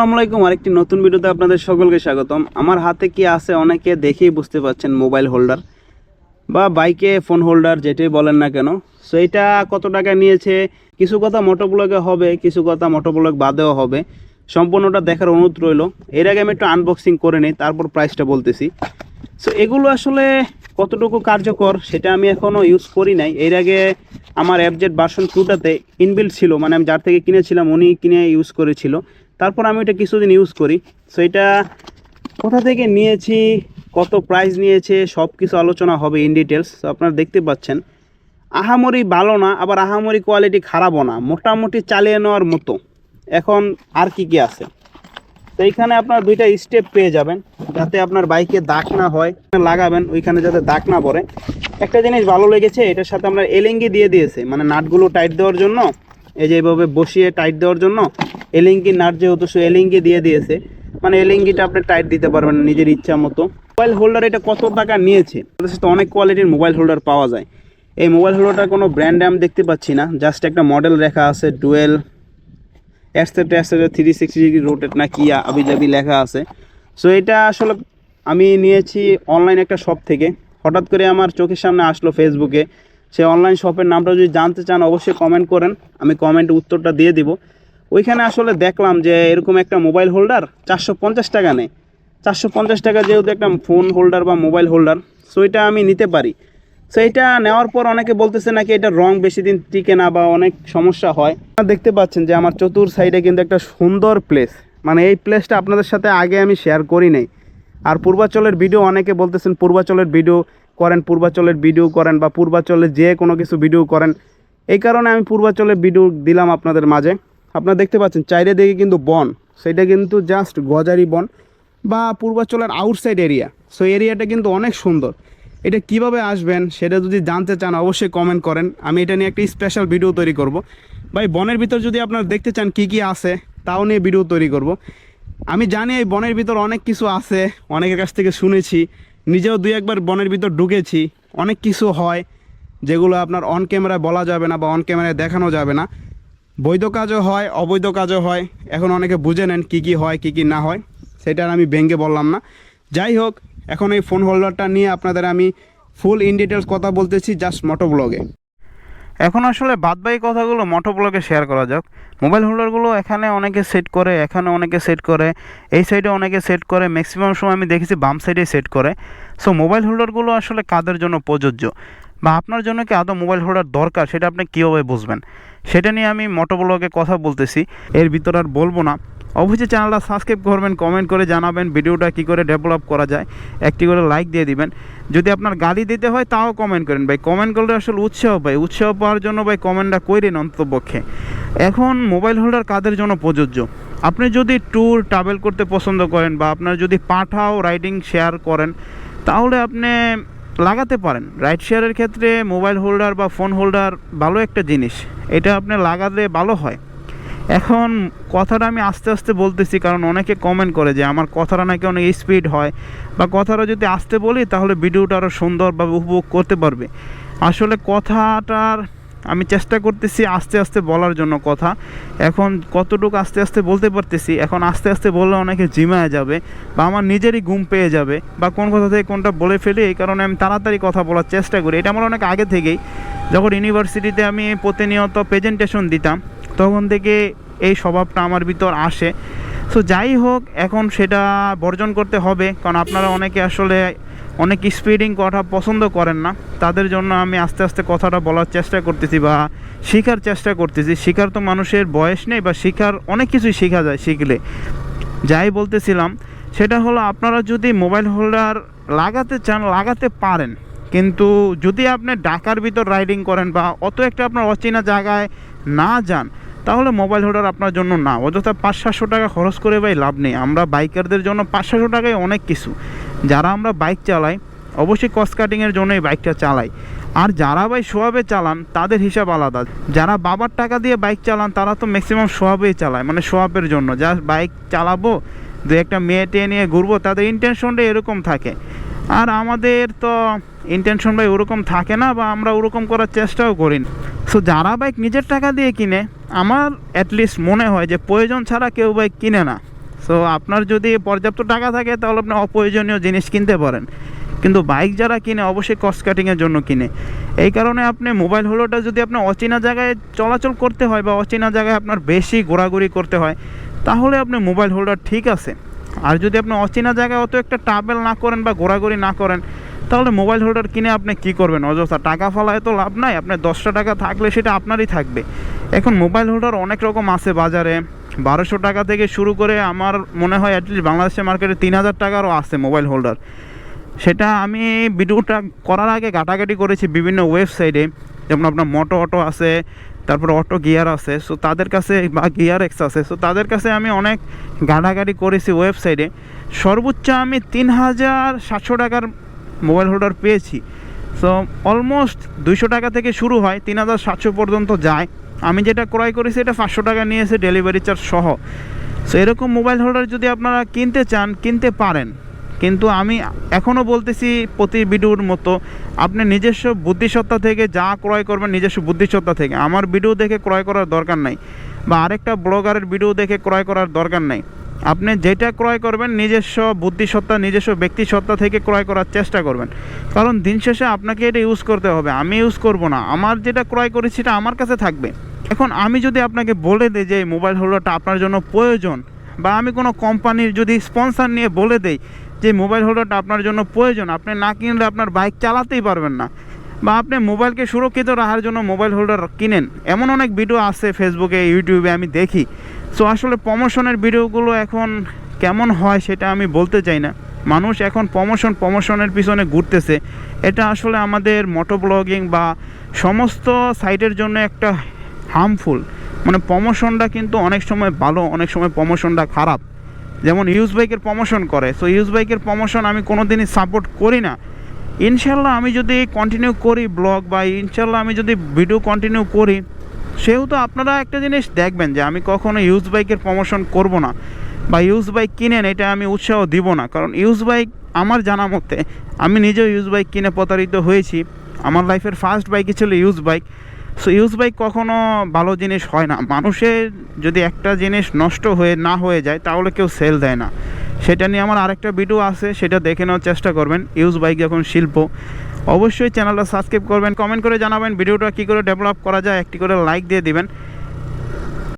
আসসালামু আলাইকুম। আরেকটি নতুন ভিডিওতে আপনাদের সকলকে স্বাগতম। আমার হাতে কি আছে অনেকে দেখেই বুঝতে পারছেন মোবাইল হোল্ডার বা বাইকে ফোন হোল্ডার, যেটাই বলেন না কেন। সো এটা কত টাকা নিয়েছে? কিছু কথা মোটোব্লগে হবে, কিছু কথা মোটোব্লগ বাদেও হবে। সম্পূর্ণটা দেখার অনুরোধ রইল। এর আগে আমি একটু আনবক্সিং করে নিই, তারপর প্রাইসটা বলতেছি। সো এগুলো আসলে কতটুকু কার্যকর সেটা আমি এখনও ইউজ করি নাই। এর আগে আমার অ্যাপজেট ভার্সন টুটাতে ইনবিল্ড ছিল মানে আমি যার থেকে কিনেছিলাম, উনি কিনে ইউজ করেছিল। তারপর আমি এটা কিছুদিন ইউজ করি। সো এটা কোথা থেকে নিয়েছি, কত প্রাইস নিয়েছে সব কিছু আলোচনা হবে ইন ডিটেলস তো আপনারা দেখতে পাচ্ছেন, আহামরি ভালো না, আবার আহামরি কোয়ালিটি খারাপও না, মোটামুটি চালিয়ে নেওয়ার মতো। এখন আর কি কি আছে? তো এইখানে আপনার দুইটা স্টেপ পেয়ে যাবেন, যাতে আপনার বাইকে দাগ না হয়। লাগাবেন, ওইখানে যাতে দাগ না পড়ে। একটা জিনিস ভালো লেগেছে, এটার সাথে আমরা এলেঙ্গি দিয়ে দিয়েছে মানে নাটগুলো টাইট দেওয়ার জন্য, এই যে এইভাবে বসিয়ে টাইট দেওয়ার জন্য। এলিঙ্গি নাট যেহেতু সে এলিঙ্গি দিয়ে দিয়েছে মানে এলিঙ্গিটা আপনি টাইট দিতে পারবেন নিজের ইচ্ছা মতো। মোবাইল হোল্ডার এটা কত টাকা নিয়েছে? তাদের সাথে অনেক কোয়ালিটির মোবাইল হোল্ডার পাওয়া যায়। এই মোবাইল হোল্ডারটার কোনো ব্র্যান্ড আমি দেখতে পাচ্ছি না জাস্ট একটা মডেল রেখা আছে dual asset asset three sixty degree rotate না কি আবিজাবি লেখা আছে। সো এটা আসলে আমি নিয়েছি অনলাইন একটা শপ থেকে। হঠাৎ করে আমার চোখের সামনে আসলো ফেসবুকে সেই অনলাইন শপের নামটা যদি জানতে চান, অবশ্যই কমেন্ট করেন। আমি কমেন্টে উত্তরটা দিয়ে দিব। ওইখানে আসলে দেখলাম যে এরকম একটা মোবাইল হোল্ডার চারশো পঞ্চাশ টাকা নেয়। চারশো পঞ্চাশ টাকা যেহেতু একটা ফোন হোল্ডার বা মোবাইল হোল্ডার সো এটা আমি নিতে পারি। সো এটা নেওয়ার পর অনেকে বলতেছে নাকি এটা রং বেশি দিন টিকে না বা অনেক সমস্যা হয়। দেখতে পাচ্ছেন যে আমার চতুর সাইডে কিন্তু একটা সুন্দর প্লেস মানে এই প্লেসটা আপনাদের সাথে আগে আমি শেয়ার করি নাই। আর পূর্বাচলের ভিডিও অনেকে বলতেছেন পূর্বাচলের ভিডিও করেন, পূর্বাচলের ভিডিও করেন বা পূর্বাচলে যে কোনো কিছু ভিডিও করেন। এই কারণে আমি পূর্বাচলের ভিডিও দিলাম আপনাদের মাঝে। আপনারা দেখতে পাচ্ছেন, চাইরে দিকে কিন্তু বন। সেটা কিন্তু জাস্ট গজারি বন বা পূর্বাঞ্চলের আউটসাইড এরিয়া সো এরিয়াটা কিন্তু অনেক সুন্দর। এটা কীভাবে আসবেন সেটা যদি জানতে চান, অবশ্যই কমেন্ট করেন। আমি এটা নিয়ে একটা স্পেশাল ভিডিও তৈরি করব। ভাই, বনের ভিতর যদি আপনারা দেখতে চান কি কি আছে, তাও নিয়ে ভিডিও তৈরি করব। আমি জানি এই বনের ভিতর অনেক কিছু আছে, অনেকের কাছ থেকে শুনেছি। নিজেও দুই একবার বনের ভিতর ঢুকেছি। অনেক কিছু হয় যেগুলো আপনার অন ক্যামেরায় বলা যাবে না বা অন ক্যামেরায় দেখানো যাবে না। বৈধ কাজও হয়, অবৈধ কাজও হয়। এখন অনেকে বুঝে নেন কী কী হয়, কী কী না হয়। সেটা আমি ভেঙ্গে বললাম না। যাই হোক, এখন এই ফোন হোল্ডারটা নিয়ে আপনাদের আমি ফুল ইন ডিটেলস কথা বলতেছি জাস্ট মোটো ব্লগে এখন আসলে বাদবাকি কথাগুলো মোটো ব্লগে শেয়ার করা যাক। মোবাইল হোল্ডারগুলো এখানে অনেকে সেট করে, এখানে অনেকে সেট করে, এই সাইডে অনেকে সেট করে ম্যাক্সিমাম সময় আমি দেখেছি বাম সাইডে সেট করে। সো মোবাইল হোল্ডারগুলো আসলে কাদের জন্য প্রযোজ্য? বা আপনার জন্য কি আদৌ মোবাইল হোল্ডার দরকার, সেটা আপনি কীভাবে বুঝবেন? সেটা নিয়ে আমি মোটো কথা বলতেছি। এর ভিতর আর বলব না। অবশ্যই চ্যানেলটা সাবস্ক্রাইব করবেন কমেন্ট করে জানাবেন ভিডিওটা কী করে ডেভেলপ করা যায়। একটি করে লাইক দিয়ে দিবেন। যদি আপনার গালি দিতে হয়, তাও কমেন্ট করেন। ভাই কমেন্ট করলে আসলে উৎসাহ পাই। উৎসাহ পাওয়ার জন্য ভাই কমেন্টটা করেন অন্তপক্ষে এখন মোবাইল হোল্ডার কাদের জন্য প্রযোজ্য? আপনি যদি ট্যুর ট্রাভেল করতে পছন্দ করেন বা আপনার যদি পাঠাও রাইডিং শেয়ার করেন, তাহলে আপনি লাগাতে পারেন। রাইড শেয়ারের ক্ষেত্রে মোবাইল হোল্ডার বা ফোন হোল্ডার ভালো একটা জিনিস। এটা আপনি লাগালে ভালো হয়। এখন কথাটা আমি আস্তে আস্তে বলতেছি, কারণ অনেকে কমেন্ট করে যে আমার কথাটা নাকি অনেক স্পিড হয়। বা কথাটা যদি আসতে বলি, তাহলে ভিডিওটা আরও সুন্দরভাবে উপভোগ করতে পারবে। আসলে কথাটার আমি চেষ্টা করতেছি আস্তে আস্তে বলার জন্য কথা। এখন কতটুকু আস্তে আস্তে বলতে পারতেছি, এখন আস্তে আস্তে বললে অনেকে জিমায় যাবে বা আমার নিজেরই ঘুম পেয়ে যাবে বা কোন কথা থেকে কোনটা বলে ফেলি এই কারণে আমি তাড়াতাড়ি কথা বলার চেষ্টা করি। এটা আমার অনেক আগে থেকেই। যখন ইউনিভার্সিটিতে আমি প্রতিনিয়ত প্রেজেন্টেশন দিতাম, তখন থেকে এই স্বভাবটা আমার ভিতর আসে। সো যাই হোক, এখন সেটা বর্জন করতে হবে। কারণ আপনারা অনেকে আসলে অনেক স্পিডিং কথা পছন্দ করেন না। তাদের জন্য আমি আস্তে আস্তে কথাটা বলার চেষ্টা করতেছি বা শেখার চেষ্টা করতেছি। শেখার তো মানুষের বয়স নেই বা শেখার অনেক কিছুই শেখা যায় শিখলে। যাই বলতেছিলাম, সেটা হলো আপনারা যদি মোবাইল হোল্ডার লাগাতে চান, লাগাতে পারেন। কিন্তু যদি আপনি ঢাকার ভিতর রাইডিং করেন বা অত একটা আপনার অচেনা জায়গায় না যান তাহলে মোবাইল হোল্ডার আপনার জন্য না। অযথা পাঁচ, সাতশো টাকা খরচ করে ভাই লাভ নেই। আমরা বাইকারদের জন্য পাঁচ, সাতশো টাকায় অনেক কিছু। যারা আমরা বাইক চালাই, অবশ্যই কস্ট কাটিংয়ের জন্যই বাইকটা চালাই। আর যারা ভাই সোয়াবে চালান, তাদের হিসাব আলাদা। যারা বাবার টাকা দিয়ে বাইক চালান, তারা তো ম্যাক্সিমাম সোয়াবেই চালায় মানে সোয়াবের জন্য। যা বাইক চালাবো, দু একটা মেয়ে টেয়ে নিয়ে ঘুরবো, তাদের ইন্টেনশনটা এরকম থাকে। আর আমাদের তো ইন্টেনশন ভাই ওরকম থাকে না, বা আমরা ওরকম করার চেষ্টাও করি না। সো যারা বাইক নিজের টাকা দিয়ে কিনে, আমার অ্যাটলিস্ট মনে হয় যে প্রয়োজন ছাড়া কেউ বাইক কিনে না। সো আপনার যদি পর্যাপ্ত টাকা থাকে, তাহলে আপনি অপ্রয়োজনীয় জিনিস কিনতে পারেন। কিন্তু বাইক যারা কিনে, অবশ্যই কস্ট কাটিংয়ের জন্য কিনে। এই কারণে আপনি মোবাইল হলোটা যদি আপনার অচেনা জায়গায় চলাচল করতে হয় বা অচেনা জায়গায় আপনার বেশি ঘোরাঘুরি করতে হয়, তাহলে আপনি মোবাইল হোল্ডার ঠিক আছে। আর যদি আপনি অচেনা জায়গায় অত একটা ট্রাভেল না করেন বা ঘোরাঘুরি না করেন তাহলে মোবাইল হোল্ডার কিনে আপনি কি করবেন? অযথা টাকা ফলায় তো লাভ নাই আপনার দশটা টাকা থাকলে সেটা আপনারই থাকবে। এখন মোবাইল হোল্ডার অনেক রকম আছে বাজারে। বারোশো টাকা থেকে শুরু করে আমার মনে হয় অ্যাটলিস্ট বাংলাদেশের মার্কেটে তিন হাজার টাকারও আছে মোবাইল হোল্ডার সেটা আমি ভিডিওটা করার আগে ঘাটাঘাটি করেছি বিভিন্ন ওয়েবসাইটে যেমন আপনার মোটো অটো আছে, তারপর অটো গিয়ার আছে সো তাদের কাছে বা গিয়ার এক্স আছে। সো তাদের কাছে আমি অনেক ঘাটাঘাটি করেছি ওয়েবসাইটে সর্বোচ্চ আমি তিন হাজার সাতশো টাকার মোবাইল হোল্ডার পেয়েছি। সো অলমোস্ট দুইশো টাকা থেকে শুরু হয়, তিন হাজার সাতশো পর্যন্ত যায়। আমি যেটা ক্রয় করেছি, এটা পাঁচশো টাকা নিয়েছে ডেলিভারি চার্জ সহ। সো এরকম মোবাইল হোল্ডার যদি আপনারা কিনতে চান, কিনতে পারেন। কিন্তু আমি এখনও বলতেছি প্রতি ভিডিওর মতো, আপনি নিজস্ব বুদ্ধিসত্তা থেকে যা ক্রয় করবেন, নিজস্ব বুদ্ধিসত্তা থেকে। আমার ভিডিও দেখে ক্রয় করার দরকার নাই, বা আরেকটা ব্লগারের ভিডিও দেখে ক্রয় করার দরকার নাই। আপনি যেটা ক্রয় করবেন, নিজস্ব বুদ্ধিসত্তা, নিজস্ব ব্যক্তিসত্তা থেকে ক্রয় করার চেষ্টা করবেন। কারণ দিন শেষে আপনাকে এটা ইউজ করতে হবে। আমি ইউজ করব না। আমার যেটা ক্রয় করেছি, সেটা আমার কাছে থাকবে। এখন আমি যদি আপনাকে বলে দিই যে মোবাইল হোল্ডারটা আপনার জন্য প্রয়োজন, বা আমি কোনো কোম্পানির যদি স্পন্সর নিয়ে বলে দেই যে মোবাইল হোল্ডারটা আপনার জন্য প্রয়োজন, আপনি না কিনলে আপনার বাইক চালাতেই পারবেন না। বা আপনি মোবাইলকে সুরক্ষিত রাখার জন্য মোবাইল হোল্ডার কিনেন। এমন অনেক ভিডিও আছে ফেসবুকে ইউটিউবে আমি দেখি। সো আসলে প্রমোশনের ভিডিওগুলো এখন কেমন হয় সেটা আমি বলতে চাই না। মানুষ এখন প্রমোশন প্রমোশনের পিছনে ঘুরতেছে। এটা আসলে আমাদের মোটো ব্লগিং বা সমস্ত সাইটের জন্য একটা হার্মফুল মানে প্রমোশনটা কিন্তু অনেক সময় ভালো, অনেক সময় প্রমোশনটা খারাপ। যেমন ইউজ বাইকের প্রমোশন করে। সো ইউজ বাইকের প্রমোশন আমি কোনো দিনই সাপোর্ট করি না। ইনশাল্লাহ আমি যদি কন্টিনিউ করি ব্লগ বা ইনশাল্লাহ আমি যদি ভিডিও কন্টিনিউ করি সেহেতু আপনারা একটা জিনিস দেখবেন যে আমি কখনো ইউজ বাইকের প্রমোশন করব না বা ইউজ বাইক কিনেন এটা আমি উৎসাহ দিব না। কারণ ইউজ বাইক আমার জানা মতে আমি নিজেও ইউজ বাইক কিনে প্রতারিত হয়েছি। আমার লাইফের ফার্স্ট বাইকই ছিল use bike so use bike কখনো ভালো জিনিস হয় না। মানুষের যদি একটা জিনিস নষ্ট হয়ে না হয়ে যায়, তাহলে কেউ সেল দেয় না। সেটা নিয়ে আমার আরেকটা ভিডিও আছে, সেটা দেখে নেওয়ার চেষ্টা করবেন। ইউজ বাইক যখন শিল্প অবশ্যই চ্যানেলটা সাবস্ক্রাইব করবেন কমেন্ট করে জানাবেন, ভিডিওটা কী করে ডেভেলপ করা যায়, একটি করে লাইক দিয়ে দিবেন।